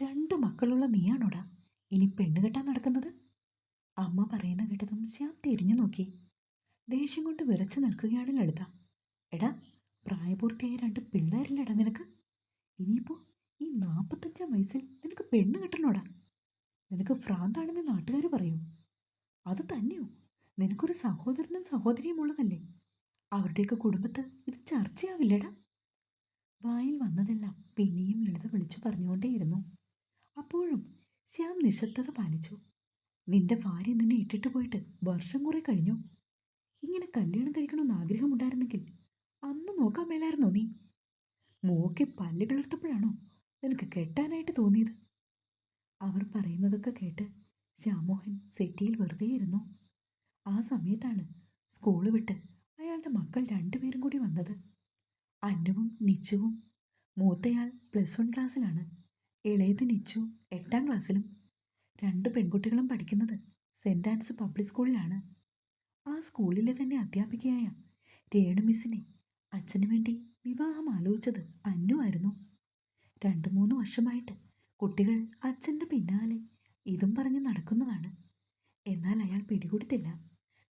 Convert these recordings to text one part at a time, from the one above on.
രണ്ട് മക്കളുള്ള നീയാണോടാ? ഇനി പെണ്ണ് കെട്ടാൻ നടക്കുന്നത്? അമ്മ പറയുന്ന കേട്ടതും ശ്യാം തിരിഞ്ഞു നോക്കി. ദേഷ്യം കൊണ്ട് വിറച്ചു നിൽക്കുകയാണ് ലളിത. എടാ പ്രായപൂർത്തിയായ രണ്ട് പിള്ളേരില്ലടാ നിനക്ക്? ഇനിയിപ്പോൾ ഈ നാൽപ്പത്തഞ്ചാം വയസ്സിൽ നിനക്ക് പെണ്ണ് കെട്ടണോടാ? നിനക്ക് ഭ്രാന്താണെന്ന് നാട്ടുകാർ പറയും. അത് തന്നെയോ? നിനക്കൊരു സഹോദരനും സഹോദരിയും ഉള്ളതല്ലേ? അവരുടെയൊക്കെ കുടുംബത്ത് ഇത് ചർച്ചയാവില്ലടാ? വായിൽ വന്നതെല്ലാം പിന്നെയും ലളിത വിളിച്ചു പറഞ്ഞുകൊണ്ടേയിരുന്നു. അപ്പോഴും ശ്യാം നിശബ്ദത പാലിച്ചു. നിന്റെ ഭാര്യ നിന്നെ ഇട്ടിട്ട് പോയിട്ട് വർഷം കുറെ കഴിഞ്ഞു. ഇങ്ങനെ കല്യാണം കഴിക്കണമെന്ന് ആഗ്രഹമുണ്ടായിരുന്നെങ്കിൽ അന്ന് നോക്കാൻ മേലായിരുന്നോ നീ? മൂക്കി പല്ല് നിനക്ക് കെട്ടാനായിട്ട് തോന്നിയത്? അവർ പറയുന്നതൊക്കെ കേട്ട് ശ്യാമോഹൻ സെറ്റിയിൽ വെറുതെ ഇരുന്നു. ആ സമയത്താണ് സ്കൂൾ വിട്ട് അയാളുടെ മക്കൾ രണ്ടുപേരും കൂടി വന്നത്. അന്നുവും നിച്ചുവും മൂത്തയാൾ പ്ലസ് വൺ ക്ലാസ്സിലാണ്. ഇളയത് നിച്ചു എട്ടാം ക്ലാസ്സിലും രണ്ട് പെൺകുട്ടികളും പഠിക്കുന്നത് സെന്റ് ആൻസ് പബ്ലിക് സ്കൂളിലാണ്. ആ സ്കൂളിലെ തന്നെ അധ്യാപികയായ രേണു മിസ്സിനെ അച്ഛന് വേണ്ടി വിവാഹം ആലോചിച്ചത് അന്നു ആയിരുന്നു. രണ്ട് മൂന്ന് വർഷമായിട്ട് കുട്ടികൾ അച്ഛന്റെ പിന്നാലെ ഇതും പറഞ്ഞ് നടക്കുന്നതാണ്. എന്നാൽ അയാൾ പിടികൂടിത്തില്ല.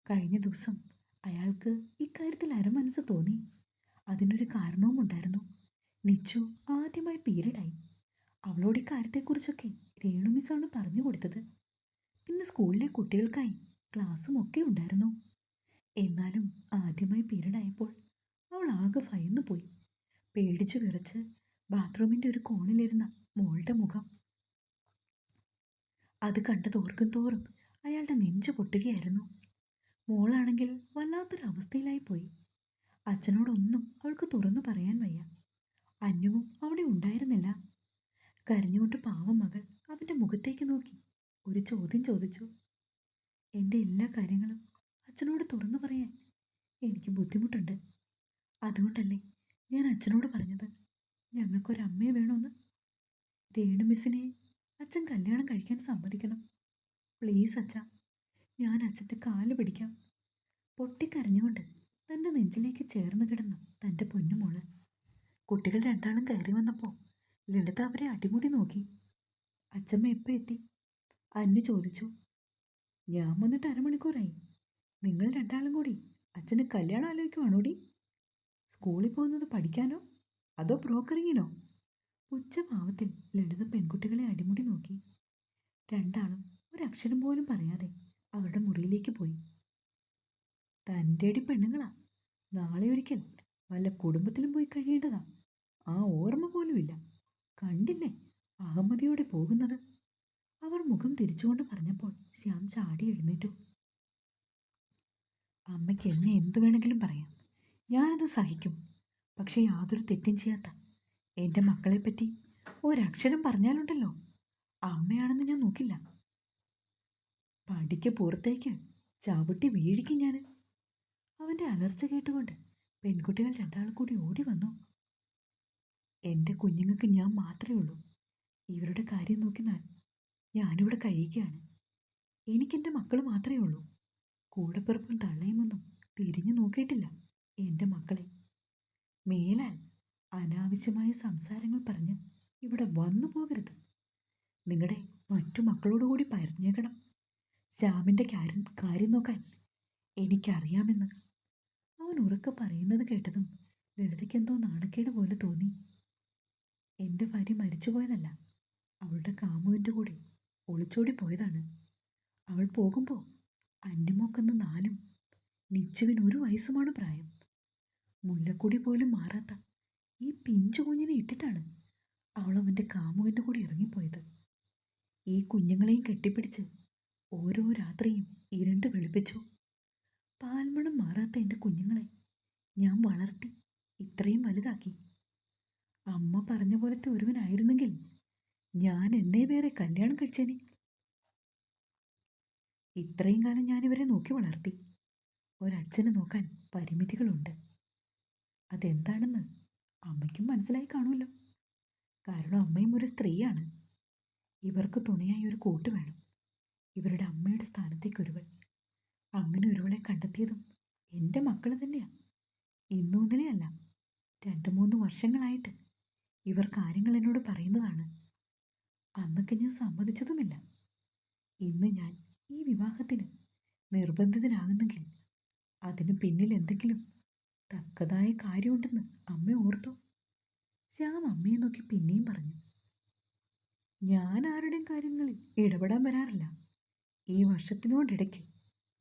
കഴിഞ്ഞ ദിവസം അയാൾക്ക് ഇക്കാര്യത്തിൽ അരമനസ് തോന്നി. അതിനൊരു കാരണവും ഉണ്ടായിരുന്നു നിച്ചു ആദ്യമായി പീരീഡായി അവളോട് ഇക്കാര്യത്തെക്കുറിച്ചൊക്കെ രേണു മിസ്സാണ് പറഞ്ഞു കൊടുത്തത്. പിന്നെ സ്കൂളിലെ കുട്ടികൾക്കായി ക്ലാസ്സും ഒക്കെ ഉണ്ടായിരുന്നു. എന്നാലും ആദ്യമായി പീരീഡായപ്പോൾ അവൾ ആകെ ഭയന്നു പോയി. പേടിച്ചു വിറച്ച് ബാത്റൂമിന്റെ ഒരു കോണിലിരുന്ന മോളുടെ മുഖം. അത് കണ്ടതോർക്കും തോറും അയാളുടെ നെഞ്ചു പൊട്ടുകയായിരുന്നു. മോളാണെങ്കിൽ വല്ലാത്തൊരു അവസ്ഥയിലായി പോയി. അച്ഛനോടൊന്നും അവൾക്ക് തുറന്നു പറയാൻ വയ്യ. അന്നുവും അവിടെ ഉണ്ടായിരുന്നില്ല. കരഞ്ഞുകൊണ്ട് പാവം മകൾ അവന്റെ മുഖത്തേക്ക് നോക്കി. ഒരു ചോദ്യം ചോദിച്ചു. എന്റെ എല്ലാ കാര്യങ്ങളും അച്ഛനോട് തുറന്നു പറയാൻ എനിക്ക് ബുദ്ധിമുട്ടുണ്ട്. അതുകൊണ്ടല്ലേ ഞാൻ അച്ഛനോട് പറഞ്ഞത്? ഞങ്ങൾക്കൊരമ്മയെ വേണമെന്ന് രേണു മിസ്സിനെ അച്ഛൻ കല്യാണം കഴിക്കാൻ സമ്മതിക്കണം. പ്ലീസ് അച്ഛ ഞാൻ അച്ഛന്റെ കാൽ പിടിക്കാം. പൊട്ടിക്കരഞ്ഞുകൊണ്ട് തന്റെ നെഞ്ചിലേക്ക് ചേർന്ന് കിടന്നു തന്റെ പൊന്നുമോൾ കുട്ടികൾ രണ്ടാളും കയറി വന്നപ്പോൾ ലളിത അവരെ അടിമുടി നോക്കി. അച്ഛമ്മ എപ്പോ എത്തി? അന്നു ചോദിച്ചു. ഞാൻ വന്നിട്ട് അരമണിക്കൂറായി. നിങ്ങൾ രണ്ടാളും കൂടി അച്ഛന് കല്യാണം ആലോചിക്കുവാണോടി? സ്കൂളിൽ പോകുന്നത് പഠിക്കാനോ അതോ ബ്രോക്കറിങ്ങിനോ? ഉച്ചഭാവത്തിൽ ലളിത പെൺകുട്ടികളെ അടിമുടി നോക്കി. രണ്ടാളും ഒരക്ഷരം പോലും പറയാതെ അവരുടെ മുറിയിലേക്ക് പോയി. തന്റെ അടി പെണ്ണുങ്ങളാ. നാളെ ഒരിക്കൽ വല്ല കുടുംബത്തിലും പോയി കഴിയേണ്ടതാ. ആ ഓർമ്മ പോലുമില്ല. കണ്ടില്ലേ അഹമ്മദിയോടെ പോകുന്നത്? അവർ മുഖം തിരിച്ചുകൊണ്ട് പറഞ്ഞപ്പോൾ ശ്യാം ചാടി എഴുന്നേറ്റു. അമ്മയ്ക്ക് എന്നെ എന്തു വേണമെങ്കിലും പറയാം. ഞാനത് സഹിക്കും. പക്ഷേ യാതൊരു തെറ്റും ചെയ്യാത്ത. എന്റെ മക്കളെപ്പറ്റി ഒരക്ഷരം പറഞ്ഞാലുണ്ടല്ലോ. അമ്മയാണെന്ന് ഞാൻ നോക്കില്ല. പടിക്ക് പുറത്തേക്ക് ചവിട്ടി വീഴിക്കും ഞാൻ അവന്റെ അലർച്ച കേട്ടുകൊണ്ട് പെൺകുട്ടികൾ രണ്ടാൾ കൂടി ഓടി വന്നു. എന്റെ കുഞ്ഞുങ്ങൾക്ക് ഞാൻ മാത്രമേ ഉള്ളൂ. ഇവരുടെ കാര്യം നോക്കി ഞാനിവിടെ കഴിയുകയാണ്. എനിക്കെന്റെ മക്കൾ മാത്രമേ ഉള്ളൂ. കൂടെപ്പിറപ്പും തള്ളയുമൊന്നും തിരിഞ്ഞു നോക്കിയിട്ടില്ല എന്റെ മക്കളെ. മേലാൽ അനാവശ്യമായ സംസാരങ്ങൾ പറഞ്ഞ് ഇവിടെ വന്നു പോകരുത്. നിങ്ങളുടെ മറ്റു മക്കളോടുകൂടി പറഞ്ഞേക്കണം ശ്യാമിന്റെ കാര്യം കാര്യം നോക്കാൻ എനിക്കറിയാമെന്ന്. അവൻ ഉറക്കെ പറയുന്നത് കേട്ടതും ലളിതയ്ക്ക് എന്തോ നാണക്കേട് പോലെ തോന്നി. എന്റെ ഭാര്യ മരിച്ചുപോയതല്ല അവളുടെ കാമുവിന്റെ കൂടെ ഒളിച്ചോടി പോയതാണ്. അവൾ പോകുമ്പോൾ അന്യമോക്കെന്ന് നാലും നിച്ചുവിന് ഒരു വയസ്സുമാണ് പ്രായം. മുല്ലക്കുടി പോലും മാറാത്ത ഈ പിഞ്ചു കുഞ്ഞിനെ ഇട്ടിട്ടാണ് അവൾ അവന്റെ കാമുവിന്റെ കൂടെ ഇറങ്ങിപ്പോയത്. ഈ കുഞ്ഞുങ്ങളെയും കെട്ടിപ്പിടിച്ച് ഓരോ രാത്രിയും ഇരുണ്ട് വെളുപ്പിച്ചു. പാൽമണം മാറാത്ത എന്റെ കുഞ്ഞുങ്ങളെ ഞാൻ വളർത്തി ഇത്രയും വലുതാക്കി. അമ്മ പറഞ്ഞ പോലത്തെ ഒരുവനായിരുന്നെങ്കിൽ ഞാൻ എന്നെ വേറെ കല്യാണം കഴിച്ചേനെ. ഇത്രയും കാലം ഞാനിവരെ നോക്കി വളർത്തി. ഒരച്ഛനെ നോക്കാൻ പരിമിതികളുണ്ട്. അതെന്താണെന്ന് അമ്മയ്ക്കും മനസ്സിലായി കാണുമല്ലോ. കാരണം അമ്മയും ഒരു സ്ത്രീയാണ്. ഇവർക്ക് തുണയായി ഒരു കൂട്ട് വേണം. ഇവരുടെ അമ്മയുടെ സ്ഥാനത്തേക്ക് ഒരുവൾ അങ്ങനെ ഒരുവളെ കണ്ടെത്തിയതും എന്റെ മക്കൾ തന്നെയാണ് ഇന്നൊന്നിനെയല്ല രണ്ട് മൂന്ന് വർഷങ്ങളായിട്ട് ഇവർ കാര്യങ്ങൾ എന്നോട് പറയുന്നതാണ്. അന്നൊക്കെ ഞാൻ സമ്മതിച്ചതുമില്ല. ഇന്ന് ഞാൻ ഈ വിവാഹത്തിന് നിർബന്ധിതനാകുന്നെങ്കിൽ അതിന് പിന്നിൽ എന്തെങ്കിലും തക്കതായ കാര്യമുണ്ടെന്ന് അമ്മ ഓർത്തോ? ശ്യാം അമ്മയെ നോക്കി പിന്നെയും പറഞ്ഞു. ഞാൻ ആരുടെയും കാര്യങ്ങളിൽ ഇടപെടാൻ വരാറില്ല. ഈ വർഷത്തിനോടിടയ്ക്ക്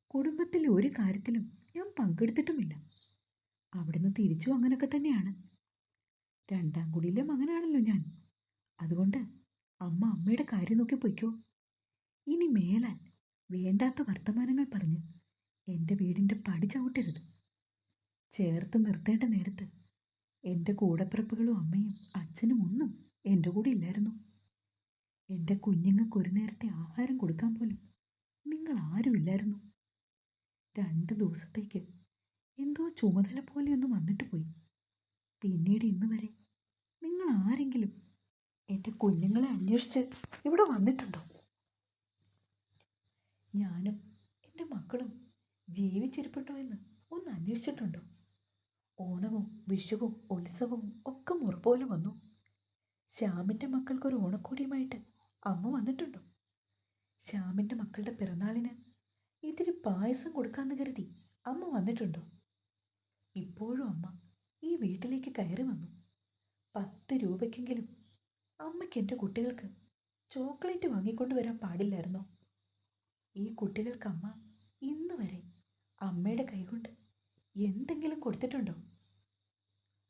കുടുംബത്തിലെ ഒരു കാര്യത്തിലും ഞാൻ പങ്കെടുത്തിട്ടുമില്ല. അവിടുന്ന് തിരിച്ചു അങ്ങനെയൊക്കെ തന്നെയാണ്. രണ്ടാം കുടിയിലെ മകനാണല്ലോ ഞാൻ. അതുകൊണ്ട് അമ്മ അമ്മയുടെ കാര്യം നോക്കി പൊയ്ക്കോ. ഇനി മേലാൽ വേണ്ടാത്ത വർത്തമാനങ്ങൾ പറഞ്ഞ് എന്റെ വീടിന്റെ പടി ചവിട്ടരുത്. ചേർത്ത് നിർത്തേണ്ട നേരത്ത് എന്റെ കൂടപ്പിറപ്പുകളും അമ്മയും അച്ഛനും ഒന്നും എന്റെ കൂടെ ഇല്ലായിരുന്നു. എന്റെ കുഞ്ഞുങ്ങൾക്ക് ഒരു നേരത്തെ ആഹാരം കൊടുക്കാൻ പോലും നിങ്ങൾ ആരും ഇല്ലായിരുന്നു. രണ്ട് ദിവസത്തേക്ക് എന്തോ ചുമതല പോലെയൊന്നും വന്നിട്ട് പോയി. പിന്നീട് ഇന്ന് വരെ നിങ്ങൾ ആരെങ്കിലും എന്റെ കുഞ്ഞുങ്ങളെ അന്വേഷിച്ച് ഇവിടെ വന്നിട്ടുണ്ടോ? ഞാനും എന്റെ മക്കളും ജീവിച്ചിരിപ്പുണ്ടോ എന്ന് ഒന്ന് അന്വേഷിച്ചിട്ടുണ്ടോ? ഓണവും വിഷുവും ഉത്സവവും ഒക്കെ മുറുപോലെ വന്നു. ശ്യാമിന്റെ മക്കൾക്കൊരു ഓണക്കോടിയുമായിട്ട് അമ്മ വന്നിട്ടുണ്ടോ? ശ്യാമിന്റെ മക്കളുടെ പിറന്നാളിന് ഇതിരി പായസം കൊടുക്കാമെന്ന് കരുതി അമ്മ വന്നിട്ടുണ്ടോ? ഇപ്പോഴും അമ്മ ഈ വീട്ടിലേക്ക് കയറി വന്നു. പത്ത് രൂപയ്ക്കെങ്കിലും അമ്മയ്ക്ക് എന്റെ കുട്ടികൾക്ക് ചോക്ലേറ്റ് വാങ്ങിക്കൊണ്ട് വരാൻ പാടില്ലായിരുന്നോ? ഈ കുട്ടികൾക്ക് അമ്മ ഇന്ന് വരെ അമ്മയുടെ കൈകൊണ്ട് എന്തെങ്കിലും കൊടുത്തിട്ടുണ്ടോ?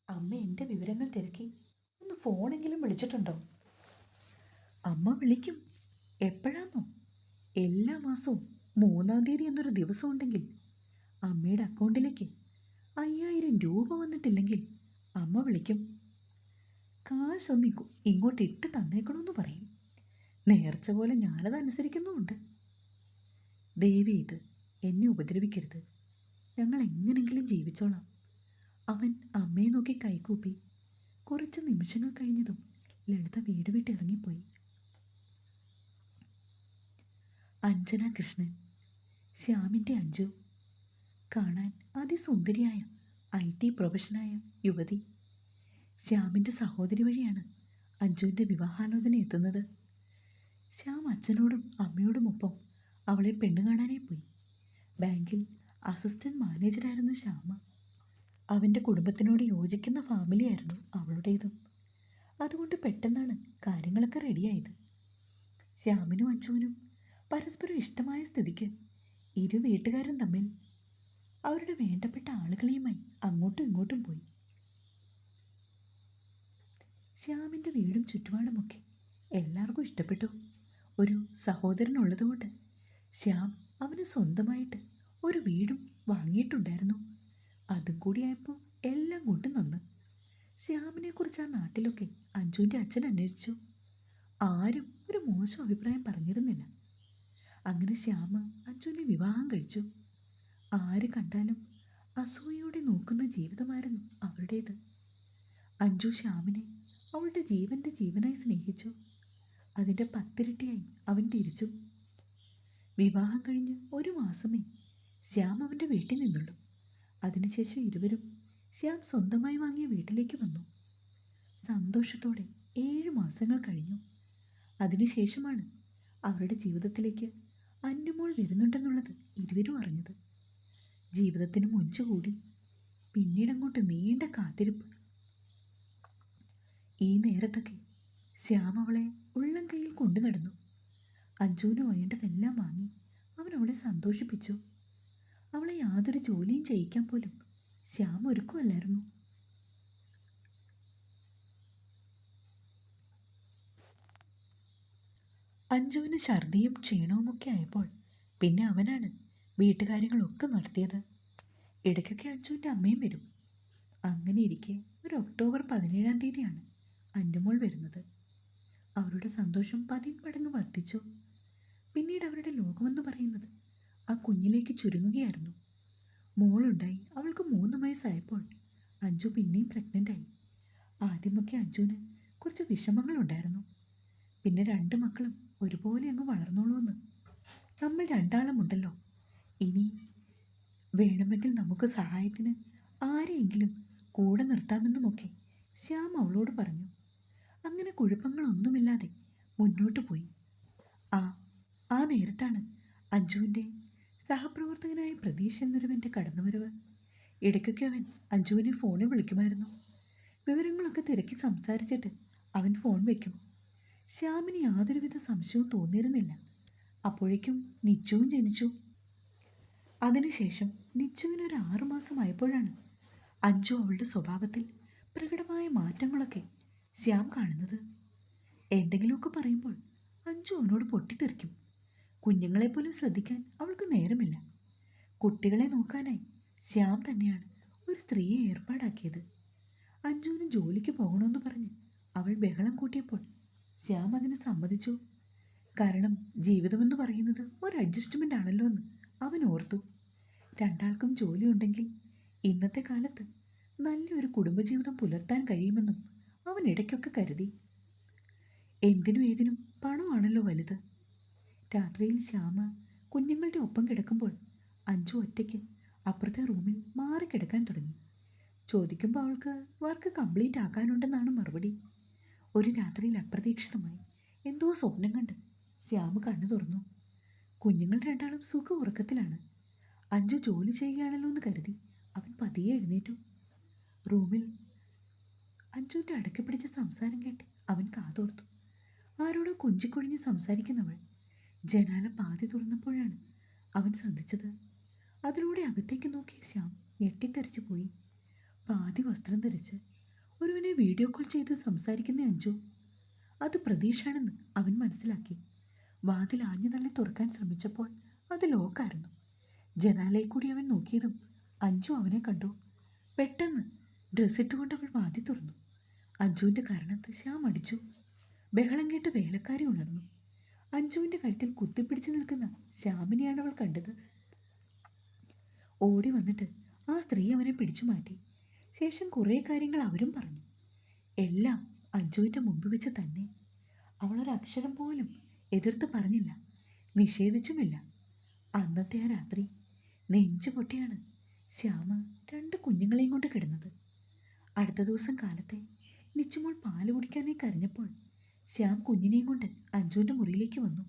അമ്മ എന്റെ വിവരങ്ങൾ തിരക്കി ഒന്ന് ഫോണെങ്കിലും വിളിച്ചിട്ടുണ്ടോ? അമ്മ വിളിക്കും. എപ്പോഴാന്നോ? എല്ലാ മാസവും മൂന്നാം തീയതി എന്നൊരു ദിവസം ഉണ്ടെങ്കിൽ അമ്മയുടെ അക്കൗണ്ടിലേക്ക് അയ്യായിരം രൂപ വന്നിട്ടില്ലെങ്കിൽ അമ്മ വിളിക്കും. കാശൊന്ന് ഇങ്ങോ- ഇങ്ങോട്ട് ഇട്ട് തന്നേക്കണമെന്ന് പറയും. നേർച്ച പോലെ ഞാനത് അനുസരിക്കുന്നുമുണ്ട്. ദേവി ഇത് എന്നെ ഉപദ്രവിക്കരുത്. ഞങ്ങൾ എങ്ങനെങ്കിലും ജീവിച്ചോളാം. അവൻ അമ്മയെ നോക്കി കൈകൂപ്പി കുറച്ച് നിമിഷങ്ങൾ കഴിഞ്ഞതും ലളിത വീട് വിട്ട് ഇറങ്ങിപ്പോയി. അഞ്ജന കൃഷ്ണൻ ശ്യാമിന്റെ അഞ്ജു കാണാൻ അതിസുന്ദരിയായ ഐ ടി പ്രൊഫഷനായ യുവതി ശ്യാമിന്റെ സഹോദരി വഴിയാണ് അഞ്ജുവിന്റെ വിവാഹാലോചന എത്തുന്നത്. ശ്യാം അച്ഛനോടും അമ്മയോടുമൊപ്പം അവളെ പെണ്ണു കാണാനേ പോയി. ബാങ്കിൽ അസിസ്റ്റന്റ് മാനേജറായിരുന്നു ശ്യാമ. അവന്റെ കുടുംബത്തിനോട് യോജിക്കുന്ന ഫാമിലിയായിരുന്നു അവളുടേതും. അതുകൊണ്ട് പെട്ടെന്നാണ് കാര്യങ്ങളൊക്കെ റെഡിയായത്. ശ്യാമിനും അച്ചുവിനും പരസ്പരം ഇഷ്ടമായ സ്ഥിതിക്ക് ഇരു വീട്ടുകാരും തമ്മിൽ അവരുടെ വേണ്ടപ്പെട്ട ആളുകളെയുമായി അങ്ങോട്ടും ഇങ്ങോട്ടും പോയി. ശ്യാമിന്റെ വീടും ചുറ്റുപാടുമൊക്കെ എല്ലാവർക്കും ഇഷ്ടപ്പെട്ടു. ഒരു സഹോദരനുള്ളതുകൊണ്ട് ശ്യാം അവന് സ്വന്തമായിട്ട് ഒരു വീടും വാങ്ങിയിട്ടുണ്ടായിരുന്നു. അതും കൂടിയായപ്പോൾ എല്ലാം കൊണ്ടും നന്ന്. ശ്യാമിനെക്കുറിച്ച് ആ നാട്ടിലൊക്കെ അഞ്ജുവിന്റെ അച്ഛൻ അന്വേഷിച്ചു. ആരും ഒരു മോശം അഭിപ്രായം പറഞ്ഞിരുന്നില്ല. അങ്ങനെ ശ്യാമ അഞ്ജുവിനെ വിവാഹം കഴിച്ചു. ആര് കണ്ടാലും അസൂയയോടെ നോക്കുന്ന ജീവിതമായിരുന്നു അവരുടേത്. അഞ്ജു ശ്യാമിനെ അവളുടെ ജീവന്റെ ജീവനായി സ്നേഹിച്ചു. അതിന്റെ പത്തിരട്ടിയായി അവൻ തിരിച്ചു. വിവാഹം കഴിഞ്ഞ് ഒരു മാസമേ ശ്യാം അവന്റെ വീട്ടിൽ നിന്നുള്ളൂ. അതിനുശേഷം ഇരുവരും ശ്യാം സ്വന്തമായി വാങ്ങിയ വീട്ടിലേക്ക് വന്നു. സന്തോഷത്തോടെ ഏഴ് മാസങ്ങൾ കഴിഞ്ഞു. അതിനുശേഷമാണ് അവരുടെ ജീവിതത്തിലേക്ക് അന്നുമോൾ വരുന്നുണ്ടെന്നുള്ളത് ഇരുവരും അറിഞ്ഞത്. ജീവിതത്തിന് മുഞ്ചുകൂടി പിന്നീടങ്ങോട്ട് നീണ്ട കാത്തിരിപ്പ് ഈ നേരത്തൊക്കെ ശ്യാം അവളെ ഉള്ളം കയ്യിൽ കൊണ്ടു നടന്നു. അഞ്ജുവിന് വേണ്ടതെല്ലാം വാങ്ങി അവൻ അവളെ സന്തോഷിപ്പിച്ചു. അവളെ യാതൊരു ജോലിയും ചെയ്യിക്കാൻ പോലും ശ്യാം ഒരുക്കുമല്ലായിരുന്നു അഞ്ജുവിന് ഛർദിയും ക്ഷീണവുമൊക്കെ ആയപ്പോൾ പിന്നെ അവനാണ് വീട്ടുകാര്യങ്ങളൊക്കെ നടത്തിയത്. ഇടയ്ക്കൊക്കെ അഞ്ജുവിന്റെ അമ്മയും വരും. അങ്ങനെ ഇരിക്കെ ഒരു ഒക്ടോബർ പതിനേഴാം തീയതിയാണ് അന്നുമോൾ വരുന്നത്. അവരുടെ സന്തോഷം പതിന്മടങ്ങ് വർദ്ധിച്ചു. പിന്നീട് അവരുടെ ലോകമെന്ന് പറയുന്നത് ആ കുഞ്ഞിലേക്ക് ചുരുങ്ങുകയായിരുന്നു. മോളുണ്ടായി. അവൾക്ക് മൂന്ന് വയസ്സായപ്പോൾ അഞ്ജു പിന്നെയും പ്രഗ്നന്റ് ആയി. ആദ്യമൊക്കെ അഞ്ജുവിന് കുറച്ച് വിഷമങ്ങളുണ്ടായിരുന്നു. പിന്നെ രണ്ട് മക്കളും ഒരുപോലെ അങ്ങ് വളർന്നോളൂന്ന് നമ്മൾ രണ്ടാളുമുണ്ടല്ലോ ഇനി വേണമെങ്കിൽ നമുക്ക് സഹായത്തിന് ആരെയെങ്കിലും കൂടെ നിർത്താമെന്നുമൊക്കെ ശ്യാം അവളോട് പറഞ്ഞു. കുഴപ്പങ്ങളൊന്നുമില്ലാതെ മുന്നോട്ട് പോയി. ആ ആ നേരത്താണ് അഞ്ജുവിന്റെ സഹപ്രവർത്തകനായ പ്രതീഷ് എന്നൊരുവന്റെ കടന്നുവരവ്. ഇടയ്ക്കൊക്കെ അവൻ അഞ്ജുവിനെ ഫോണിൽ വിളിക്കുമായിരുന്നു. വിവരങ്ങളൊക്കെ തിരക്കി സംസാരിച്ചിട്ട് അവൻ ഫോൺ വയ്ക്കും ശ്യാമിന് യാതൊരുവിധ സംശയവും തോന്നിയിരുന്നില്ല. അപ്പോഴേക്കും നിച്ചുവും ജനിച്ചു. അതിനുശേഷം നിച്ചുവിനൊരു ആറുമാസമായപ്പോഴാണ് അഞ്ജു അവളുടെ സ്വഭാവത്തിൽ പ്രകടമായ മാറ്റങ്ങളൊക്കെ ശ്യാം കാണുന്നത്. എന്തെങ്കിലുമൊക്കെ പറയുമ്പോൾ അഞ്ചു അവനോട് പൊട്ടിത്തെറിക്കും. കുഞ്ഞുങ്ങളെപ്പോലും ശ്രദ്ധിക്കാൻ അവൾക്ക് നേരമില്ല. കുട്ടികളെ നോക്കാനായി ശ്യാം തന്നെയാണ് ഒരു സ്ത്രീയെ ഏർപ്പാടാക്കിയത്. അഞ്ജുവിന് ജോലിക്ക് പോകണമെന്ന് പറഞ്ഞ് അവൾ ബഹളം കൂട്ടിയപ്പോൾ ശ്യാം അതിന് സമ്മതിച്ചു. കാരണം ജീവിതമെന്ന് പറയുന്നത് ഒരു അഡ്ജസ്റ്റ്മെന്റ് ആണല്ലോ എന്ന് അവൻ ഓർത്തു. രണ്ടാൾക്കും ജോലിയുണ്ടെങ്കിൽ ഇന്നത്തെ കാലത്ത് നല്ലൊരു കുടുംബജീവിതം പുലർത്താൻ കഴിയുമെന്നും അവൻ ഇടയ്ക്കൊക്കെ കരുതി. എന്തിനും ഏതിനും പണമാണല്ലോ വലുത്. രാത്രിയിൽ ശ്യാമ കുഞ്ഞുങ്ങളുടെ ഒപ്പം കിടക്കുമ്പോൾ അഞ്ചു ഒറ്റയ്ക്ക് അപ്പുറത്തെ റൂമിൽ മാറി കിടക്കാൻ തുടങ്ങി. ചോദിക്കുമ്പോൾ അവൾക്ക് വർക്ക് കംപ്ലീറ്റ് ആക്കാനുണ്ടെന്നാണ് മറുപടി. ഒരു രാത്രിയിൽ അപ്രതീക്ഷിതമായി എന്തോ സ്വപ്നം കണ്ട് ശ്യാമ കണ്ണു തുറന്നു. കുഞ്ഞുങ്ങൾ രണ്ടാളും സുഖ ഉറക്കത്തിലാണ്. അഞ്ചു ജോലി ചെയ്യുകയാണല്ലോ എന്ന് കരുതി അവൻ പതിയെ എഴുന്നേറ്റു. റൂമിൽ അഞ്ജുവിന്റെ അടുക്കി പിടിച്ച സംസാരം കേട്ട് അവൻ കാതോർത്തു. ആരോടോ കൊഞ്ചിക്കൊഴിഞ്ഞ് സംസാരിക്കുന്നവൾ ജനാല പാതി തുറന്നപ്പോഴാണ് അവൻ ശ്രദ്ധിച്ചത്. അതിലൂടെ അകത്തേക്ക് നോക്കിയ ശ്യാം ഞെട്ടിത്തെറിച്ചു പോയി. പാതി വസ്ത്രം ധരിച്ച് ഒരുവനെ വീഡിയോ കോൾ ചെയ്ത് സംസാരിക്കുന്ന അഞ്ചു അത് പ്രതീക്ഷയാണെന്ന് അവൻ മനസ്സിലാക്കി. വാതിൽ ആഞ്ഞു തള്ളി തുറക്കാൻ ശ്രമിച്ചപ്പോൾ അത് ലോക്കായിരുന്നു. ജനാലയിൽ കൂടി അവൻ നോക്കിയതും അഞ്ചു അവനെ കണ്ടു. പെട്ടെന്ന് ഡ്രസ്സിട്ടുകൊണ്ട് അവൾ വാതി തുറന്നു. അഞ്ജുവിന്റെ കാരണത്ത് ശ്യാം അടിച്ചു. ബഹളം കേട്ട് വേലക്കാരി ഉണർന്നു. അഞ്ജുവിന്റെ കഴുത്തിൽ കുത്തിപ്പിടിച്ച് നിൽക്കുന്ന ശ്യാമിനെയാണ് അവൾ കണ്ടത്. ഓടി വന്നിട്ട് ആ സ്ത്രീ അവനെ പിടിച്ചു മാറ്റി. ശേഷം കുറേ കാര്യങ്ങൾ അവരും പറഞ്ഞു. എല്ലാം അഞ്ജുവിന്റെ മുമ്പ് വെച്ച് തന്നെ. അവളൊരക്ഷരം പോലും എതിർത്ത് പറഞ്ഞില്ല. നിഷേധിച്ചുമില്ല. അന്നത്തെ ആ രാത്രി നെഞ്ചു പൊട്ടിയാണ് ശ്യാമ രണ്ട് കുഞ്ഞുങ്ങളെയും കൊണ്ട് കിടന്നത്. അടുത്ത ദിവസം കാലത്തെ നിച്ചുമോൾ പാൽ കുടിക്കാനായി കരഞ്ഞപ്പോൾ ശ്യാം കുഞ്ഞിനെയും കൊണ്ട് അഞ്ജുവിന്റെ മുറിയിലേക്ക് വന്നു.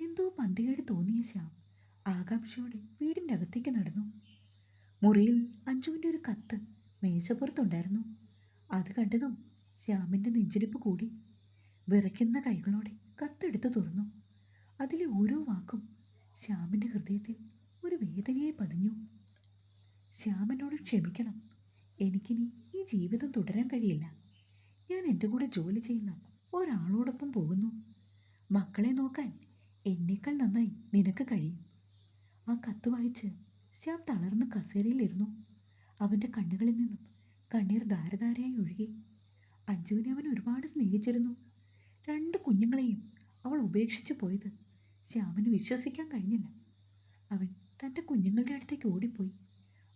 എന്തോ പന്തികേട് തോന്നിയ ശ്യാം ആകാംക്ഷയോടെ വീടിന്റെ അകത്തേക്ക് നടന്നു. മുറിയിൽ അഞ്ജുവിന്റെ ഒരു കത്ത് മേശപ്പുറത്തുണ്ടായിരുന്നു. അത് കണ്ടതും ശ്യാമിന്റെ നെഞ്ചിടിപ്പ് കൂടി വിറയ്ക്കുന്ന കൈകളോടെ കത്തെടുത്ത് തുറന്നു. അതിലെ ഓരോ വാക്കും ശ്യാമിന്റെ ഹൃദയത്തിൽ ഒരു വേദനയായി പതിഞ്ഞു. ശ്യാമനോട് ക്ഷമിക്കണം. എനിക്കിനി ഈ ജീവിതം തുടരാൻ കഴിയില്ല. ഞാൻ എന്റെ കൂടെ ജോലി ചെയ്യുന്ന ഒരാളോടൊപ്പം പോകുന്നു. മക്കളെ നോക്കാൻ എന്നേക്കാൾ നന്നായി നിനക്ക് കഴിയും. ആ കത്ത് വായിച്ച് ശ്യാം തളർന്ന് കസേരയിലിരുന്നു. അവന്റെ കണ്ണുകളിൽ നിന്നും കണ്ണീർ ധാരധാരയായി ഒഴുകി. അഞ്ജുവിനെ അവൻ ഒരുപാട് സ്നേഹിച്ചിരുന്നു. രണ്ട് കുഞ്ഞുങ്ങളെയും അവൾ ഉപേക്ഷിച്ചു പോയത് ശ്യാമിന് വിശ്വസിക്കാൻ കഴിഞ്ഞില്ല. അവൻ തന്റെ കുഞ്ഞുങ്ങളുടെ അടുത്തേക്ക് ഓടിപ്പോയി.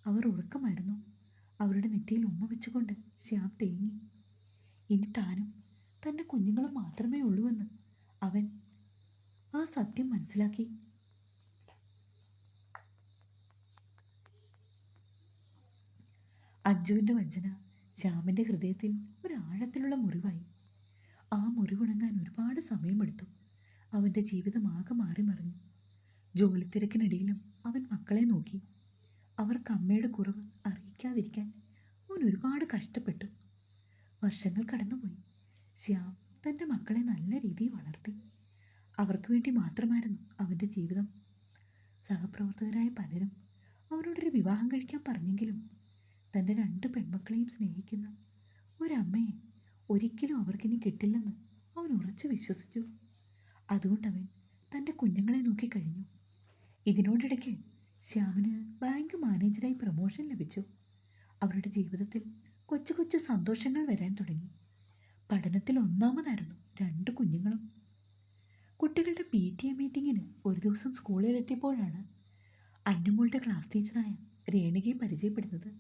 അവർ ഉറക്കമായിരുന്നു. അവരുടെ നെറ്റിയിൽ ഉമ്മ വെച്ചുകൊണ്ട് ശ്യാം തേങ്ങി. ഇനി താനും തന്റെ കുഞ്ഞുങ്ങളും മാത്രമേ ഉള്ളൂവെന്ന് അവൻ ആ സത്യം മനസ്സിലാക്കി. അഞ്ജുവിന്റെ വഞ്ചന ശ്യാമിന്റെ ഹൃദയത്തിൽ ഒരാഴത്തിലുള്ള മുറിവായി. ആ മുറിവുണങ്ങാൻ ഒരുപാട് സമയമെടുത്തു. അവന്റെ ജീവിതം ആകെ മാറി മറിഞ്ഞു ജോലിത്തിരക്കിനിടയിലും അവൻ മക്കളെ നോക്കി. അവർക്ക് അമ്മയുടെ കുറവ് അറിയിക്കാതിരിക്കാൻ അവൻ ഒരുപാട് കഷ്ടപ്പെട്ടു. വർഷങ്ങൾ കടന്നുപോയി. ശ്യാം തന്റെ മക്കളെ നല്ല രീതിയിൽ വളർത്തി. അവർക്ക് വേണ്ടി മാത്രമായിരുന്നു അവന്റെ ജീവിതം. സഹപ്രവർത്തകരായ പലരും അവരോടൊരു വിവാഹം കഴിക്കാൻ പറഞ്ഞെങ്കിലും തന്റെ രണ്ട് പെൺമക്കളെയും സ്നേഹിക്കുന്ന ഒരമ്മയെ ഒരിക്കലും അവർക്കിനി കിട്ടില്ലെന്ന് അവൻ ഉറച്ചു വിശ്വസിച്ചു. അതുകൊണ്ടവൻ തന്റെ കുഞ്ഞുങ്ങളെ നോക്കി കഴിഞ്ഞു. ഇതിനോടിടയ്ക്ക് ശ്യാമിന് ബാങ്ക് മാനേജറായി പ്രൊമോഷൻ ലഭിച്ചു. അവരുടെ ജീവിതത്തിൽ കൊച്ചു കൊച്ചു സന്തോഷങ്ങൾ വരാൻ തുടങ്ങി. പഠനത്തിൽ ഒന്നാമതായിരുന്നു രണ്ട് കുഞ്ഞുങ്ങളും. കുട്ടികളുടെ പി ടി എ മീറ്റിങ്ങിന് ഒരു ദിവസം സ്കൂളിലെത്തിയപ്പോഴാണ് അന്നുമോളുടെ ക്ലാസ് ടീച്ചറായ രേണുകയെ പരിചയപ്പെടുന്നത്.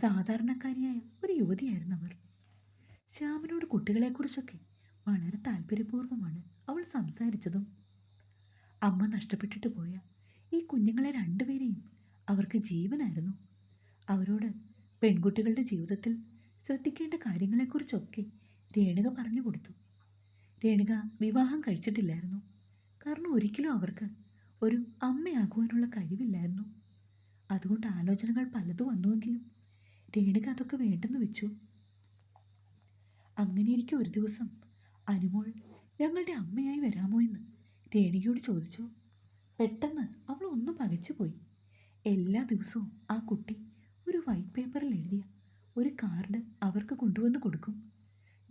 സാധാരണക്കാരിയായ ഒരു യുവതിയായിരുന്നു അവർ. ശ്യാമിനോട് കുട്ടികളെക്കുറിച്ചൊക്കെ വളരെ താല്പര്യപൂർവമാണ് അവൾ സംസാരിച്ചതും. അമ്മ നഷ്ടപ്പെട്ടിട്ട് പോയ ഈ കുഞ്ഞുങ്ങളെ രണ്ടുപേരെയും അവർക്ക് ജീവനായിരുന്നു. അവരോട് പെൺകുട്ടികളുടെ ജീവിതത്തിൽ ശ്രദ്ധിക്കേണ്ട കാര്യങ്ങളെക്കുറിച്ചൊക്കെ രേണുക പറഞ്ഞു കൊടുത്തു. രേണുക വിവാഹം കഴിച്ചിട്ടില്ലായിരുന്നു. കാരണം ഒരിക്കലും അവർക്ക് ഒരു അമ്മയാകുവാനുള്ള കഴിവില്ലായിരുന്നു. അതുകൊണ്ട് ആലോചനകൾ പലതും വന്നുവെങ്കിലും രേണുക അതൊക്കെ വേണ്ടെന്ന് വെച്ചു. അങ്ങനെയിരിക്കും ഒരു ദിവസം അനുമോൾ ഞങ്ങളുടെ അമ്മയായി വരാമോ എന്ന് രേണുകയോട് ചോദിച്ചു. പെട്ടെന്ന് അവൾ ഒന്ന് പകച്ചുപോയി എല്ലാ ദിവസവും ആ കുട്ടി ഒരു വൈറ്റ് പേപ്പറിൽ എഴുതിയ ഒരു കാർഡ് അവർക്ക് കൊണ്ടുവന്ന് കൊടുക്കും.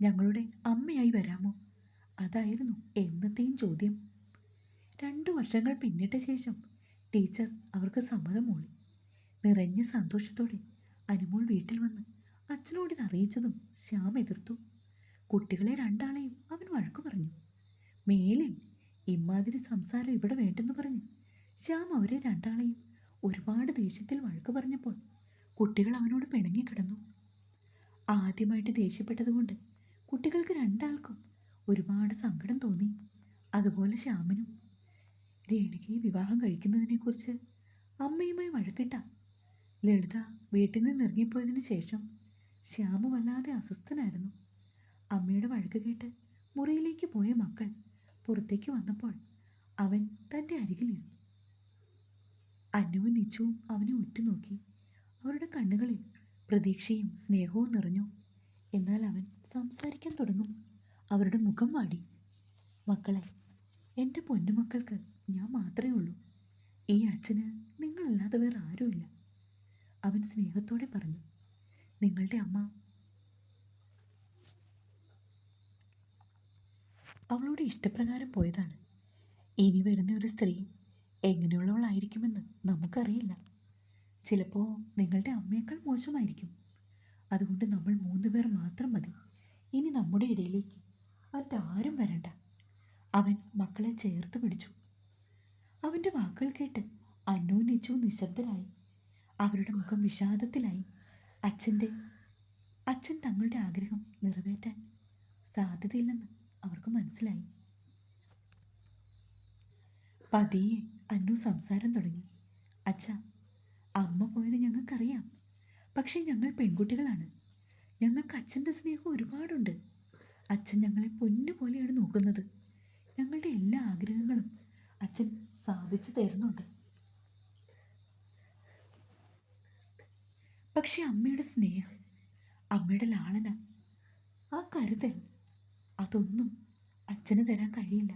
ഞങ്ങളുടെ അമ്മയായി വരാമോ? അതായിരുന്നു എന്നത്തെയും ചോദ്യം. രണ്ട് വർഷങ്ങൾ പിന്നിട്ട ശേഷം ടീച്ചർ അവർക്ക് സമ്മതം മൂളി. നിറഞ്ഞ സന്തോഷത്തോടെ അനുമോൾ വീട്ടിൽ വന്ന് അച്ഛനോട് ഇത് അറിയിച്ചതും ശ്യാം എതിർത്തു. കുട്ടികളെ രണ്ടാളെയും അവൻ വഴക്കു പറഞ്ഞു. മേലിൽ ഇമ്മാതിരി സംസാരം ഇവിടെ വേണ്ടെന്ന് പറഞ്ഞു. ശ്യാം അവരെ രണ്ടാളെയും ഒരുപാട് ദേഷ്യത്തിൽ വഴക്ക് പറഞ്ഞപ്പോൾ കുട്ടികൾ അവനോട് പിണങ്ങിക്കിടന്നു ആദ്യമായിട്ട് ദേഷ്യപ്പെട്ടതുകൊണ്ട് കുട്ടികൾക്ക് രണ്ടാൾക്കും ഒരുപാട് സങ്കടം തോന്നി. അതുപോലെ ശ്യാമിനും. രേണുകയെ വിവാഹം കഴിക്കുന്നതിനെക്കുറിച്ച് അമ്മയുമായി വഴക്കിട്ട ലളിത വീട്ടിൽ നിന്ന് ഇറങ്ങിപ്പോയതിനു ശേഷം ശ്യാമു വല്ലാതെ അസ്വസ്ഥനായിരുന്നു. അമ്മയുടെ വഴക്ക് കേട്ട് മുറിയിലേക്ക് പോയ മക്കൾ പുറത്തേക്ക് വന്നപ്പോൾ അവൻ തന്റെ അരികിലിരുന്നു അന്നുവും നിച്ചുവും അവനെ ഉറ്റുനോക്കി. അവരുടെ കണ്ണുകളിൽ പ്രതീക്ഷയും സ്നേഹവും നിറഞ്ഞു. എന്നാൽ അവൻ സംസാരിക്കാൻ തുടങ്ങും. അവരുടെ മുഖം വാടി. മക്കളെ എന്റെ പൊന്നുമക്കൾക്ക് ഞാൻ മാത്രമേ ഉള്ളൂ. ഈ അച്ഛന് നിങ്ങളല്ലാതെ വേറെ ആരുമില്ല. അവൻ സ്നേഹത്തോടെ പറഞ്ഞു. നിങ്ങളുടെ അമ്മ അവളുടെ ഇഷ്ടപ്രകാരം പോയതാണ്. ഇനി വരുന്ന ഒരു സ്ത്രീ എങ്ങനെയുള്ളവളായിരിക്കുമെന്ന് നമുക്കറിയില്ല. ചിലപ്പോൾ നിങ്ങളുടെ അമ്മയേക്കാൾ മോശമായിരിക്കും. അതുകൊണ്ട് നമ്മൾ മൂന്ന് പേർ മാത്രം മതി. ഇനി നമ്മുടെ ഇടയിലേക്ക് മറ്റാരും വരണ്ട. അവൻ മക്കളെ ചേർത്ത് പിടിച്ചു. അവന്റെ വാക്കുകൾ കേട്ട് അന്നു നിച്ചവും നിശബ്ദരായി. അവരുടെ മുഖം വിഷാദത്തിലായി. അച്ഛന്റെ അച്ഛൻ തങ്ങളുടെ ആഗ്രഹം നിറവേറ്റാൻ സാധ്യതയില്ലെന്ന് അവർക്ക് മനസ്സിലായി. പതിയെ അന്നു സംസാരം തുടങ്ങി. അച്ഛ അമ്മ പോയത് ഞങ്ങൾക്കറിയാം. പക്ഷേ ഞങ്ങൾ പെൺകുട്ടികളാണ്. ഞങ്ങൾക്ക് അച്ഛന്റെ സ്നേഹം ഒരുപാടുണ്ട്. അച്ഛൻ ഞങ്ങളെ പൊന്നു പോലെയാണ് നോക്കുന്നത്. ഞങ്ങളുടെ എല്ലാ ആഗ്രഹങ്ങളും അച്ഛൻ സാധിച്ചു തരുന്നുണ്ട്. പക്ഷേ അമ്മയുടെ സ്നേഹം അമ്മയുടെ ലാളന ആ കരുതൽ അതൊന്നും അച്ഛന് തരാൻ കഴിയില്ല.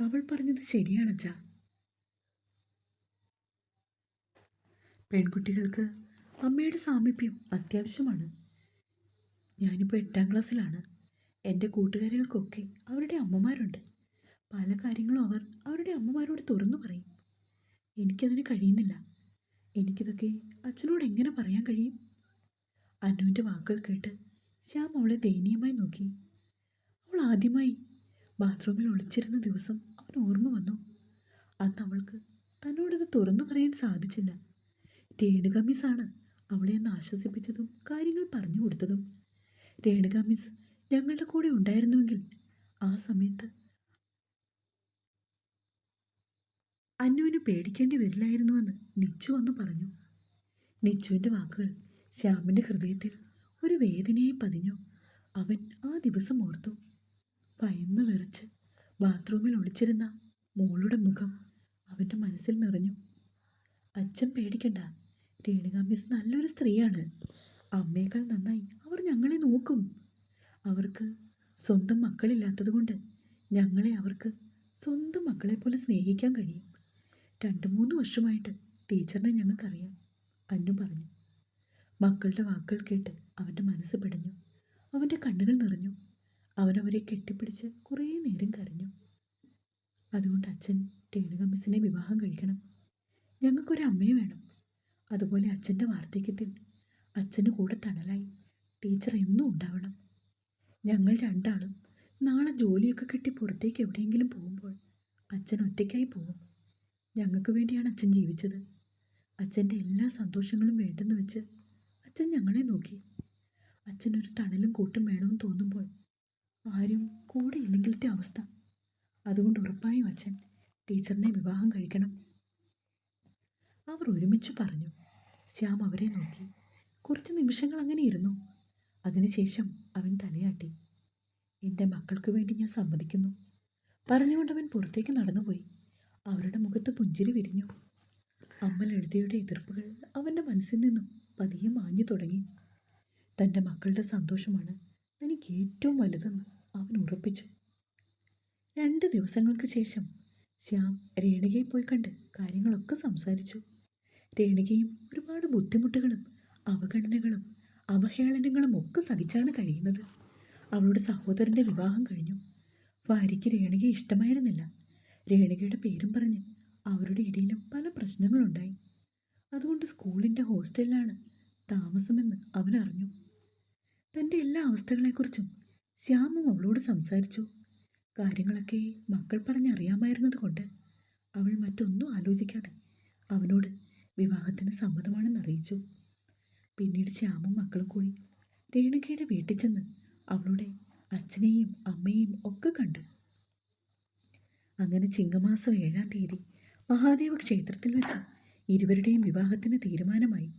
അവൾ പറഞ്ഞത് ശരിയാണച്ചാ. പെൺകുട്ടികൾക്ക് അമ്മയുടെ സാമീപ്യം അത്യാവശ്യമാണ്. ഞാനിപ്പോൾ എട്ടാം ക്ലാസ്സിലാണ്. എന്റെ കൂട്ടുകാരികൾക്കൊക്കെ അവരുടെ അമ്മമാരുണ്ട്. പല കാര്യങ്ങളും അവർ അവരുടെ അമ്മമാരോട് തുറന്നു പറയും. എനിക്കതിന് കഴിയുന്നില്ല. എനിക്കിതൊക്കെ അച്ഛനോട് എങ്ങനെ പറയാൻ കഴിയും? അനുവിന്റെ വാക്കുകൾ കേട്ട് ശ്യാം അവളെ ദയനീയമായി നോക്കി. അവൾ ആദ്യമായി ബാത്റൂമിൽ ഒളിച്ചിരുന്ന ദിവസം അവൻ ഓർമ്മ വന്നു. അന്ന് അവൾക്ക് തന്നോടത് തുറന്നു പറയാൻ സാധിച്ചില്ല. രേണുക മിസ്സാണ് അവളെ ഒന്ന് ആശ്വസിപ്പിച്ചതും കാര്യങ്ങൾ പറഞ്ഞു കൊടുത്തതും. രേണുക മിസ് ഞങ്ങളുടെ കൂടെ ഉണ്ടായിരുന്നുവെങ്കിൽ ആ സമയത്ത് അന്നുവിന് പേടിക്കേണ്ടി വരില്ലായിരുന്നുവെന്ന് നിച്ചു വന്നു പറഞ്ഞു. നിച്ചുവിന്റെ വാക്കുകൾ ശ്യാമിന്റെ ഹൃദയത്തിൽ ഒരു വേദനയെ പതിഞ്ഞു. അവൻ ആ ദിവസം ഓർത്തു. ഭയന്ന് വിറച്ച് ബാത്റൂമിൽ ഒളിച്ചിരുന്ന മോളുടെ മുഖം അവന്റെ മനസ്സിൽ നിറഞ്ഞു. അച്ഛൻ പേടിക്കണ്ട. രേണുക മിസ് നല്ലൊരു സ്ത്രീയാണ്. അമ്മയേക്കാൾ നന്നായി അവർ ഞങ്ങളെ നോക്കും. അവർക്ക് സ്വന്തം മക്കളില്ലാത്തതുകൊണ്ട് ഞങ്ങളെ അവർക്ക് സ്വന്തം മക്കളെ പോലെ സ്നേഹിക്കാൻ കഴിയും. രണ്ട് മൂന്ന് വർഷമായിട്ട് ടീച്ചറിനെ ഞങ്ങൾക്കറിയാം അന്നു പറഞ്ഞു. മക്കളുടെ വാക്കുകൾ കേട്ട് അവന്റെ മനസ്സ് പിടഞ്ഞു. അവന്റെ കണ്ണുകൾ നിറഞ്ഞു. അവനവരെ കെട്ടിപ്പിടിച്ച് കുറേ നേരം കരഞ്ഞു. അതുകൊണ്ട് അച്ഛൻ രേണുക മിസ്സിനെ വിവാഹം കഴിക്കണം. ഞങ്ങൾക്കൊരു അമ്മയെ വേണം. അതുപോലെ അച്ഛന്റെ വാർദ്ധക്യത്തിൽ അച്ഛന് കൂടെ തണലായി ടീച്ചർ എന്നും ഉണ്ടാവണം. ഞങ്ങൾ രണ്ടാളും നാളെ ജോലിയൊക്കെ കിട്ടി പുറത്തേക്ക് എവിടെയെങ്കിലും പോകുമ്പോൾ അച്ഛൻ ഒറ്റയ്ക്കായി പോകും. ഞങ്ങൾക്ക് വേണ്ടിയാണ് അച്ഛൻ ജീവിച്ചത്. അച്ഛന്റെ എല്ലാ സന്തോഷങ്ങളും വേണ്ടെന്ന് വെച്ച് അച്ഛൻ ഞങ്ങളെ നോക്കി. അച്ഛനൊരു തണലും കൂട്ടും വേണമെന്ന് തോന്നുമ്പോൾ ആരും കൂടെ ഇല്ലെങ്കിലത്തെ അവസ്ഥ. അതുകൊണ്ട് ഉറപ്പായും അച്ഛൻ ടീച്ചറിനെ വിവാഹം കഴിക്കണം. അവർ ഒരുമിച്ച് പറഞ്ഞു. ശ്യാം അവരെ നോക്കി. കുറച്ച് നിമിഷങ്ങൾ അങ്ങനെ ഇരുന്നു. അതിനുശേഷം അവൻ തലയാട്ടി. എന്റെ മക്കൾക്ക് വേണ്ടി ഞാൻ സമ്മതിക്കുന്നു. പറഞ്ഞുകൊണ്ട് അവൻ പുറത്തേക്ക് നടന്നുപോയി. അവരുടെ മുഖത്ത് പുഞ്ചിരി വിരിഞ്ഞു. അമ്മ ലളിതയുടെ എതിർപ്പുകൾ അവന്റെ മനസ്സിൽ നിന്നും. പതിയെ മാഞ്ഞു തുടങ്ങി. തന്റെ മക്കളുടെ സന്തോഷമാണ് തനിക്ക് ഏറ്റവും വലുതെന്ന് അവൻ ഉറപ്പിച്ചു. രണ്ട് ദിവസങ്ങൾക്ക് ശേഷം ശ്യാം രേണുകയെ പോയി കണ്ട് കാര്യങ്ങളൊക്കെ സംസാരിച്ചു. രേണുകയും ഒരുപാട് ബുദ്ധിമുട്ടുകളും അവഗണനകളും അവഹേളനങ്ങളും ഒക്കെ സഹിച്ചാണ് കഴിയുന്നത്. അവളുടെ സഹോദരന്റെ വിവാഹം കഴിഞ്ഞു. ഭാര്യയ്ക്ക് രേണുകയെ ഇഷ്ടമായിരുന്നില്ല. രേണുകയുടെ പേരും പറഞ്ഞ് അവരുടെ ഇടയിലും പല പ്രശ്നങ്ങളുണ്ടായി. അതുകൊണ്ട് സ്കൂളിന്റെ ഹോസ്റ്റലിലാണ് താമസമെന്ന് അവൻ അറിഞ്ഞു. തന്റെ എല്ലാ അവസ്ഥകളെക്കുറിച്ചും ശ്യാമും അവളോട് സംസാരിച്ചു. കാര്യങ്ങളൊക്കെ മക്കൾ പറഞ്ഞറിയാമായിരുന്നത് കൊണ്ട് അവൾ മറ്റൊന്നും ആലോചിക്കാതെ അവനോട് വിവാഹത്തിന് സമ്മതമാണെന്ന് അറിയിച്ചു. പിന്നീട് ശ്യാമും മക്കളും കൂടി രേണുകയുടെ വീട്ടിൽ ചെന്ന് അവളുടെ അച്ഛനെയും അമ്മയെയും ഒക്കെ കണ്ടു. അങ്ങനെ ചിങ്ങമാസം ഏഴാം തീയതി മഹാദേവ ക്ഷേത്രത്തിൽ വെച്ച് ഇരുവരുടെയും വിവാഹത്തിന് തീരുമാനമായി.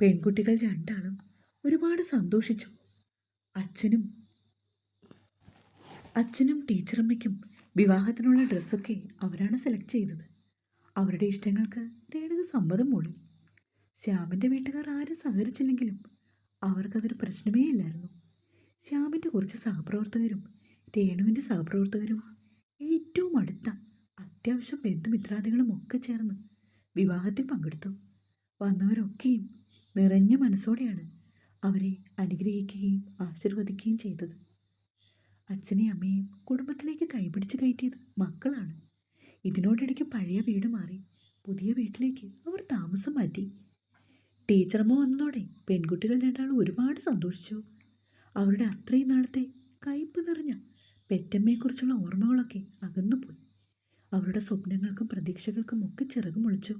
പെൺകുട്ടികൾ രണ്ടാളും ഒരുപാട് സന്തോഷിച്ചു. അച്ഛനും അച്ഛനും ടീച്ചറമ്മയ്ക്കും വിവാഹത്തിനുള്ള ഡ്രസ്സൊക്കെ അവരാണ് സെലക്ട് ചെയ്തത്. അവരുടെ ഇഷ്ടങ്ങൾക്ക് രേണുക സമ്മതം മൂളി. ശ്യാമിന്റെ വീട്ടുകാർ ആരും സഹകരിച്ചില്ലെങ്കിലും അവർക്കതൊരു പ്രശ്നമേ ഇല്ലായിരുന്നു ശ്യാമിന്റെ കുറച്ച് സഹപ്രവർത്തകരും രേണുവിന്റെ സഹപ്രവർത്തകരും ഏറ്റവും അടുത്ത അത്യാവശ്യം ബന്ധുമിത്രാദികളും ഒക്കെ ചേർന്ന് വിവാഹത്തിൽ പങ്കെടുത്തു. വന്നവരൊക്കെയും നിറഞ്ഞ മനസ്സോടെയാണ് അവരെ അനുഗ്രഹിക്കുകയും ആശീർവദിക്കുകയും ചെയ്തത്. അച്ഛനെയും അമ്മയും കുടുംബത്തിലേക്ക് കൈപിടിച്ച് കയറ്റിയത് മക്കളാണ്. ഇതിനോടിടയ്ക്ക് പഴയ വീട് മാറി പുതിയ വീട്ടിലേക്ക് അവർ താമസം മാറ്റി. ടീച്ചറമ്മ വന്നതോടെ പെൺകുട്ടികൾ രണ്ടാളും ഒരുപാട് സന്തോഷിച്ചു. അവരുടെ അത്രയും നാളത്തെ കയ്പ് നിറഞ്ഞ പെറ്റമ്മയെക്കുറിച്ചുള്ള ഓർമ്മകളൊക്കെ അകന്നുപോയി. അവരുടെ സ്വപ്നങ്ങൾക്കും പ്രതീക്ഷകൾക്കും ഒക്കെ ചിറകുമൊളിച്ചു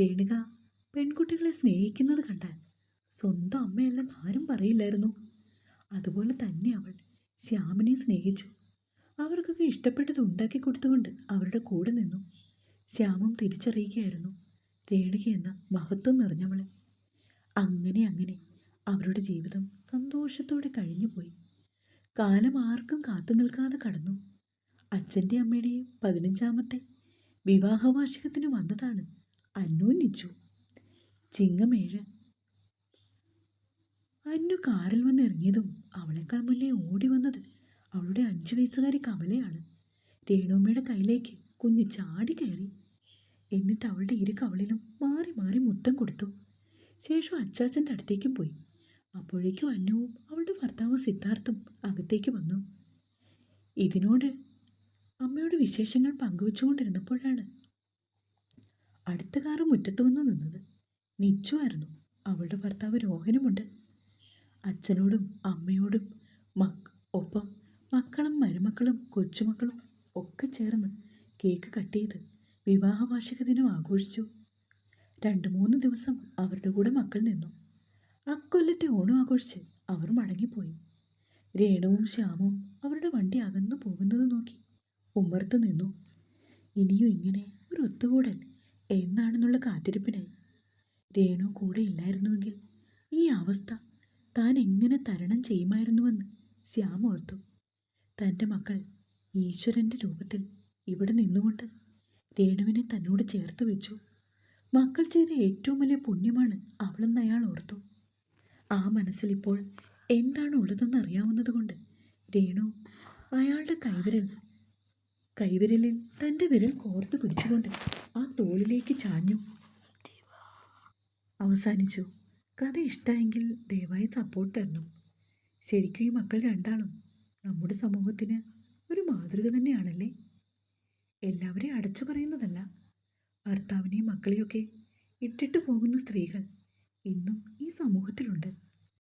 രേണുക പെൺകുട്ടികളെ സ്നേഹിക്കുന്നത് കണ്ടാൽ സ്വന്തം അമ്മയല്ലെന്ന് ആരും പറയില്ലായിരുന്നു. അതുപോലെ തന്നെ അവൾ ശ്യാമിനെ സ്നേഹിച്ചു. അവർക്കൊക്കെ ഇഷ്ടപ്പെട്ടത് ഉണ്ടാക്കി കൊടുത്തുകൊണ്ട് അവരുടെ കൂടെ നിന്നു. ശ്യാമം തിരിച്ചറിയുകയായിരുന്നു രേണുക എന്ന മഹത്വം നിറഞ്ഞവളെ. അങ്ങനെ അങ്ങനെ അവരുടെ ജീവിതം സന്തോഷത്തോടെ കഴിഞ്ഞുപോയി. കാലം ആർക്കും കാത്തു നിൽക്കാതെ കടന്നു. അച്ഛന്റെ അമ്മയുടെയും പതിനഞ്ചാമത്തെ വിവാഹവാർഷികത്തിന് വന്നതാണ് അന്നു നിച്ചു ചിങ്ങമേഴ് അന്നു കാറിൽ വന്ന് ഇറങ്ങിയതും അവളെക്കാൾ മുന്നേ ഓടി വന്നത് അവളുടെ അഞ്ചു വയസ്സുകാരി കമലയാണ്. രേണുമ്മയുടെ കയ്യിലേക്ക് കുഞ്ഞ് ചാടി കയറി. എന്നിട്ട് അവളുടെ ഇരു കവളിലും മാറി മാറി മുത്തം കൊടുത്തു. ശേഷം അച്ചാച്ചന്റെ അടുത്തേക്കും പോയി. അപ്പോഴേക്കും അന്നുവും അവളുടെ ഭർത്താവ് സിദ്ധാർത്ഥും അകത്തേക്ക് വന്നു. ഇതിനോട് അമ്മയുടെ വിശേഷങ്ങൾ പങ്കുവെച്ചുകൊണ്ടിരുന്നപ്പോഴാണ് അടുത്ത കാറ് മുറ്റത്തു വന്ന് നിന്നത്. നിച്ചു ആയിരുന്നു അവളുടെ ഭർത്താവ് രോഹനുമുണ്ട്. അച്ഛനോടും അമ്മയോടും മക് ഒപ്പം മക്കളും മരുമക്കളും കൊച്ചുമക്കളും ഒക്കെ ചേർന്ന് കേക്ക് കട്ട് ചെയ്ത് വിവാഹ വാർഷിക ദിനം ആഘോഷിച്ചു. രണ്ട് മൂന്ന് ദിവസം അവരുടെ കൂടെ മക്കൾ നിന്നു. അക്കൊല്ലത്തെ ഓണം ആഘോഷിച്ച് അവർ മടങ്ങിപ്പോയി. രേണുവും ശ്യാമും അവരുടെ വണ്ടി അകന്നു പോകുന്നത് നോക്കി ഉമ്മർത്ത് നിന്നു. ഇനിയും ഇങ്ങനെ ഒരു ഒത്തുകൂടൽ എന്നാണെന്നുള്ള കാത്തിരിപ്പിന് രേണു കൂടെ ഇല്ലായിരുന്നുവെങ്കിൽ ഈ അവസ്ഥ താൻ എങ്ങനെ തരണം ചെയ്യുമായിരുന്നുവെന്ന് ശ്യാം ഓർത്തു. തന്റെ മക്കൾ ഈശ്വരന്റെ രൂപത്തിൽ ഇവിടെ നിന്നുകൊണ്ട് രേണുവിനെ തന്നോട് ചേർത്ത് വെച്ചു. മക്കൾ ചെയ്ത ഏറ്റവും വലിയ പുണ്യമാണ് അവളെന്ന് അയാൾ ഓർത്തു. ആ മനസ്സിലിപ്പോൾ എന്താണ് ഉള്ളതെന്ന് അറിയാവുന്നതുകൊണ്ട് രേണു അയാളുടെ കൈവിരൽ കൈവിരലിൽ തന്റെ വിരൽ കോർത്തു പിടിച്ചുകൊണ്ട് ആ തോളിലേക്ക് ചാഞ്ഞു. അവസാനിച്ചു. കഥ ഇഷ്ടമെങ്കിൽ ദയവായി സപ്പോർട്ട് തരണം. ശരിക്കും ഈ മക്കൾ രണ്ടാളും നമ്മുടെ സമൂഹത്തിന് ഒരു മാതൃക തന്നെയാണല്ലേ? എല്ലാവരെയും അടച്ചു പറയുന്നതല്ല. ഭർത്താവിനെയും മക്കളെയൊക്കെ ഇട്ടിട്ട് പോകുന്ന സ്ത്രീകൾ ഇന്നും ഈ സമൂഹത്തിലുണ്ട്.